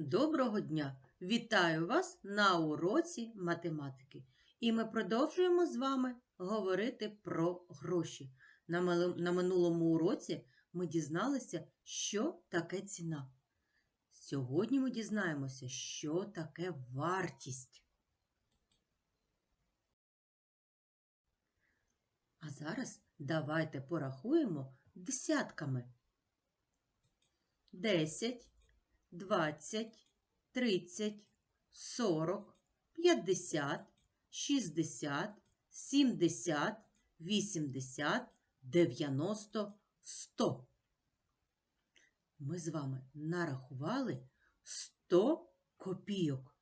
Доброго дня! Вітаю вас на уроці математики. І ми продовжуємо з вами говорити про гроші. На, минулому уроці ми дізналися, що таке ціна. Сьогодні ми дізнаємося, що таке вартість. А зараз давайте порахуємо десятками. 10, 20, 30, 40, 50, 60, 70, 80, 90, 100. Ми з вами нарахували 100 копійок.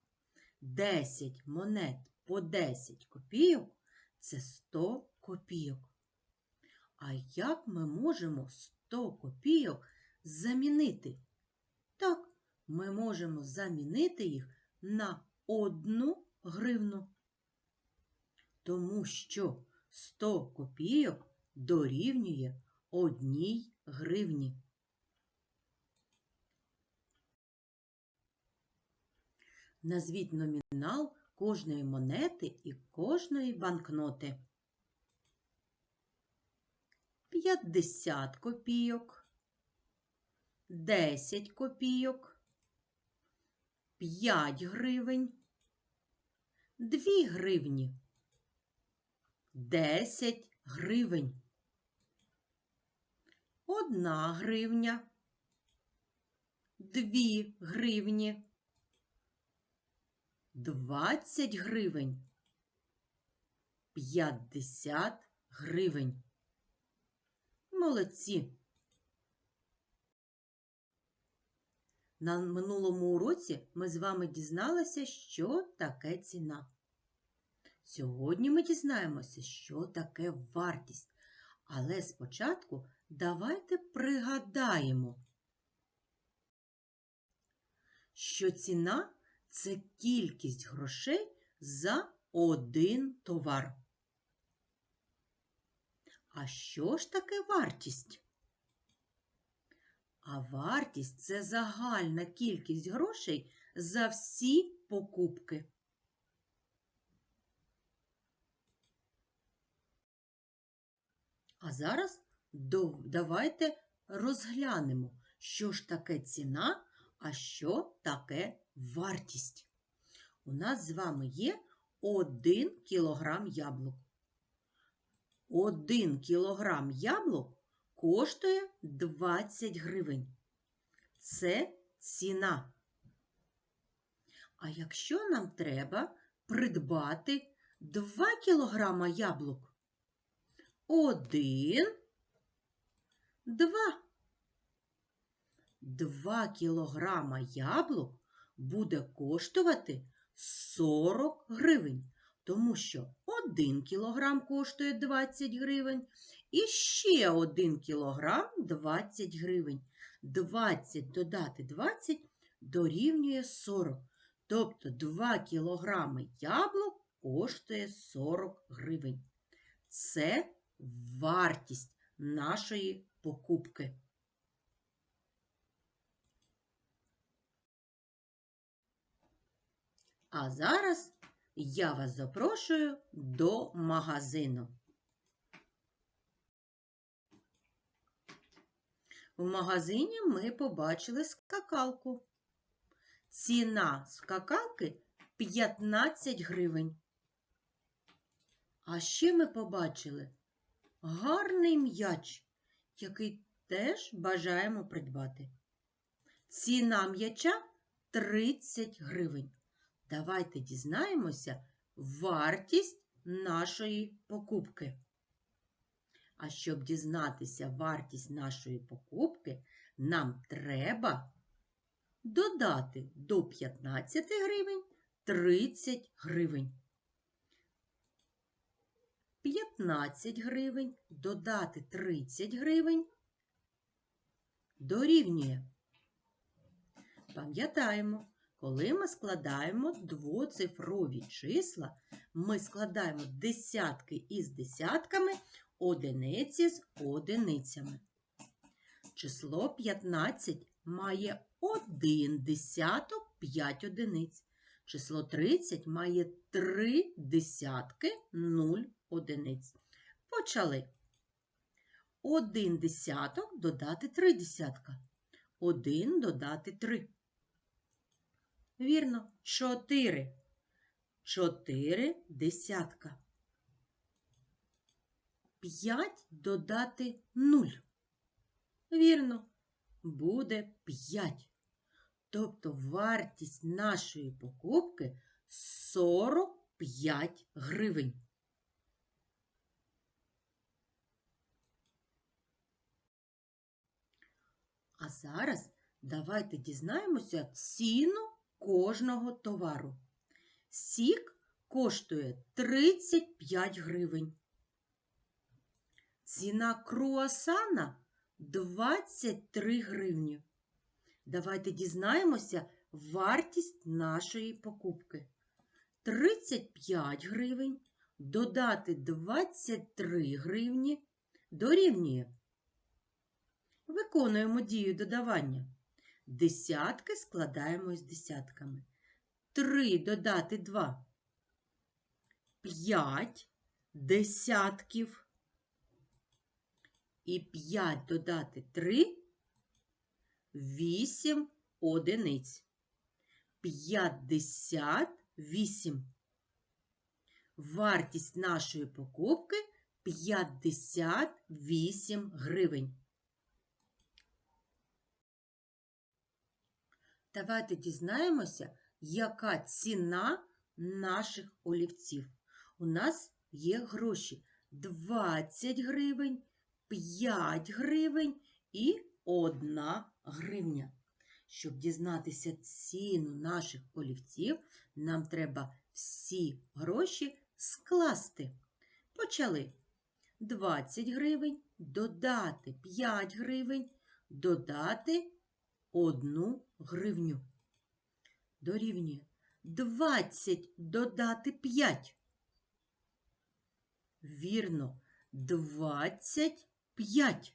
10 монет по 10 копійок це 100 копійок. А як ми можемо 100 копійок замінити? Ми можемо замінити їх на одну гривну. Тому що 100 копійок дорівнює одній гривні. Назвіть номінал кожної монети і кожної банкноти. 50 копійок, 10 копійок, 5 гривень, 2 гривні, 10 гривень, 1 гривня, 2 гривні, 20 гривень, 50 гривень. Молодці! На минулому уроці ми з вами дізналися, що таке ціна. Сьогодні ми дізнаємося, що таке вартість. Але спочатку давайте пригадаємо, що ціна це кількість грошей за один товар. А що ж таке вартість? А вартість це загальна кількість грошей за всі покупки. А зараз давайте розглянемо, що ж таке ціна, а що таке вартість. У нас з вами є 1 кілограм яблук. 1 кілограм яблук коштує 20 гривень. Це ціна. А якщо нам треба придбати 2 кілограма яблук? Один, два. 2 кілограма яблук буде коштувати 40 гривень, тому що 1 кілограм коштує 20 гривень і ще 1 кілограм 20 гривень. 20 додати 20 дорівнює 40. Тобто 2 кілограми яблук коштує 40 гривень. Це вартість нашої покупки. А зараз я вас запрошую до магазину. В магазині ми побачили скакалку. Ціна скакалки 15 гривень. А ще ми побачили гарний м'яч, який теж бажаємо придбати. Ціна м'яча 30 гривень. Давайте дізнаємося вартість нашої покупки. А щоб дізнатися вартість нашої покупки, нам треба додати до 15 гривень 30 гривень. 15 гривень додати 30 гривень дорівнює. Пам'ятаємо, коли ми складаємо двоцифрові числа, ми складаємо десятки із десятками, одиниці з одиницями. Число 15 має один десяток 5 одиниць. Число 30 має 3 десятки 0 одиниць. Почали. 1 десяток додати 3 десятка. 1 додати 3. Вірно, 4. 4 десятка. 5 додати 0. Вірно, буде 5. Тобто вартість нашої покупки 45 гривень. А зараз давайте дізнаємося ціну кожного товару. Сік коштує 35 гривень. Ціна круасана 23 гривні. Давайте дізнаємося вартість нашої покупки. 35 гривень додати 23 гривні дорівнює. Виконуємо дію додавання. Десятки складаємо з десятками. 3 додати 2. 5 десятків. І 5 додати 3 8 одиниць. 58. Вартість нашої покупки 58 гривень. Давайте дізнаємося, яка ціна наших олівців. У нас є гроші 20 гривень, 5 гривень і 1 гривня. Щоб дізнатися ціну наших олівців, нам треба всі гроші скласти. Почали 20 гривень, додати 5 гривень, додати 1 гривню. Дорівнює 20 додати 5. Вірно, 25.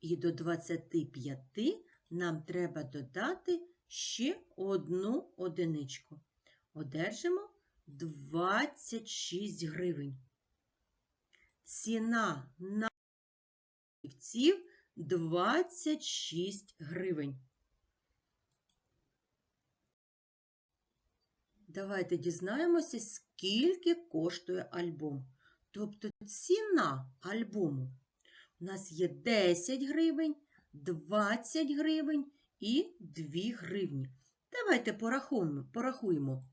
І до 25 нам треба додати ще одну одиничку. Одержимо 26 гривень. Ціна на олівців 26 гривень. Давайте дізнаємося, скільки коштує альбом. Тобто ціна альбому. У нас є 10 гривень, 20 гривень і 2 гривні. Давайте порахуємо. порахуємо.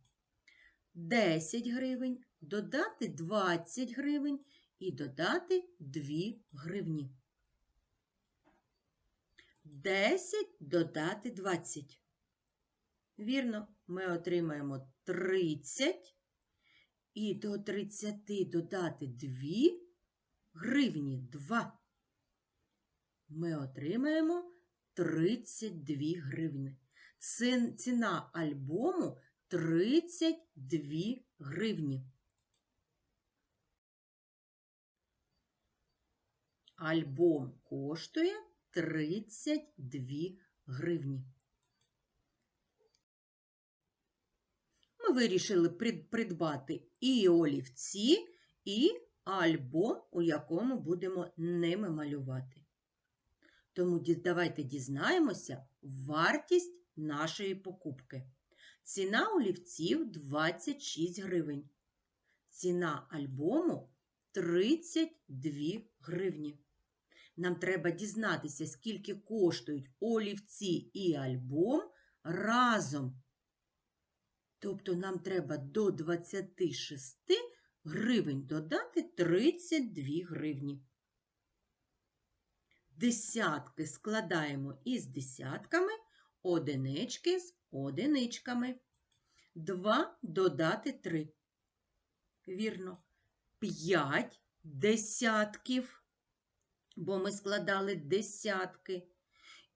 10 гривень, додати 20 гривень і додати 2 гривні. 10 додати 20. Вірно, ми отримаємо 30 і до 30 додати 2 гривні 2. Ми отримаємо 32 гривні. Ціна альбому 32 гривні. Альбом коштує 32 гривні. Ми вирішили придбати і олівці, і альбом, у якому будемо ними малювати. Тому давайте дізнаємося вартість нашої покупки. Ціна олівців 26 гривень. Ціна альбому 32 гривні. Нам треба дізнатися, скільки коштують олівці і альбом разом. Тобто нам треба до 26 гривень додати 32 гривні. Десятки складаємо із десятками, одинички з одиничками. 2 додати 3. Вірно, 5 десятків, бо ми складали десятки.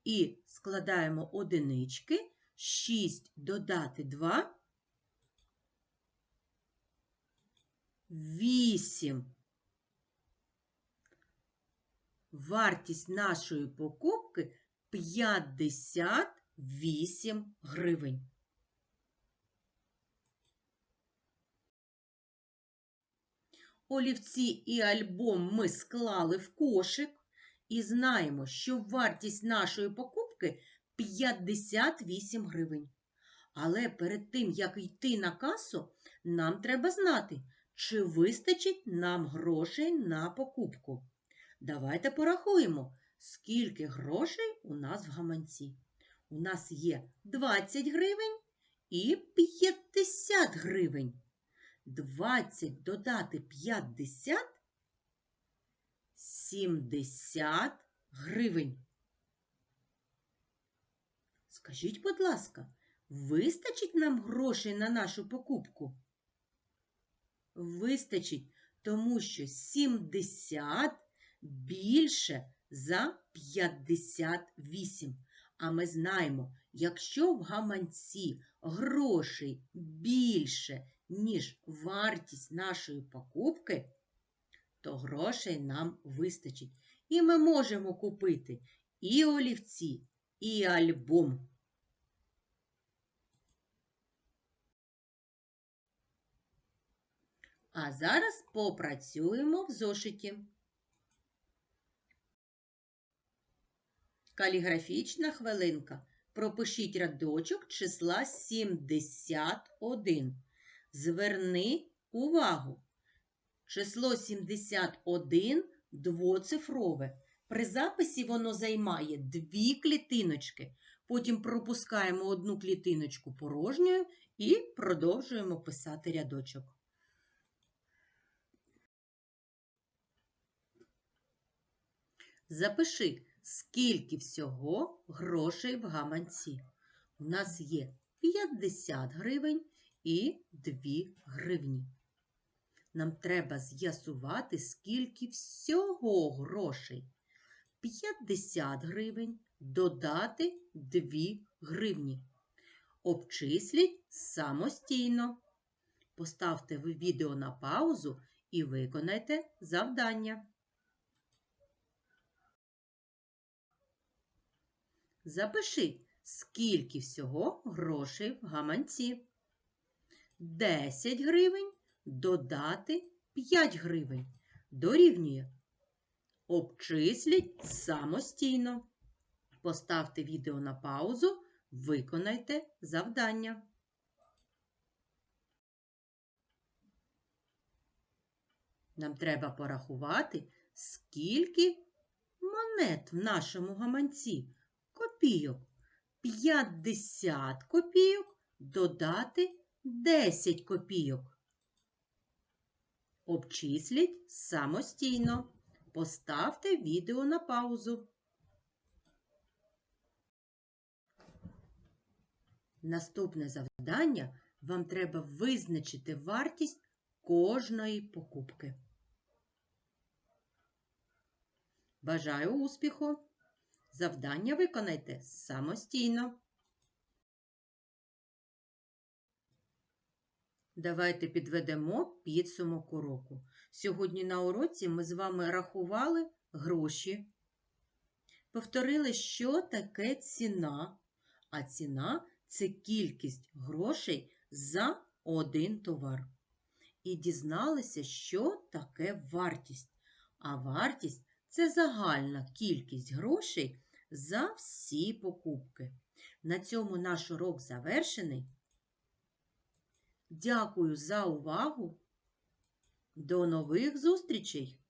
І складаємо одинички, 6 додати 2. 8. Вартість нашої покупки 58 гривень. Олівці і альбом ми склали в кошик і знаємо, що вартість нашої покупки 58 гривень. Але перед тим, як йти на касу, нам треба знати, чи вистачить нам грошей на покупку. Давайте порахуємо, скільки грошей у нас в гаманці. У нас є 20 гривень і 50 гривень. 20 додати 50 70 гривень. Скажіть, будь ласка, вистачить нам грошей на нашу покупку? Вистачить, тому що 70 більше за 58. А ми знаємо, якщо в гаманці грошей більше, ніж вартість нашої покупки, то грошей нам вистачить. І ми можемо купити і олівці, і альбом. А зараз попрацюємо в зошиті. Каліграфічна хвилинка. Пропишіть рядочок числа 71. Зверни увагу. Число 71 двоцифрове. При записі воно займає дві клітиночки. Потім пропускаємо одну клітиночку порожньою і продовжуємо писати рядочок. Запиши, скільки всього грошей в гаманці. У нас є 50 гривень і 2 гривні. Нам треба з'ясувати, скільки всього грошей. 50 гривень додати 2 гривні. Обчисліть самостійно. Поставте ви відео на паузу і виконайте завдання. Запиши, скільки всього грошей в гаманці. 10 гривень додати 5 гривень. Дорівнює. Обчисліть самостійно. Поставте відео на паузу, виконайте завдання. Нам треба порахувати, скільки монет в нашому гаманці копійок. 50 копійок додати 10 копійок. Обчисліть самостійно. Поставте відео на паузу. Наступне завдання вам треба визначити вартість кожної покупки. Бажаю успіху! Завдання виконайте самостійно. Давайте підведемо підсумок уроку. Сьогодні на уроці ми з вами рахували гроші, повторили, що таке ціна, а ціна це кількість грошей за один товар. І дізналися, що таке вартість. А вартість це загальна кількість грошей за всі покупки. На цьому наш урок завершений. Дякую за увагу. До нових зустрічей!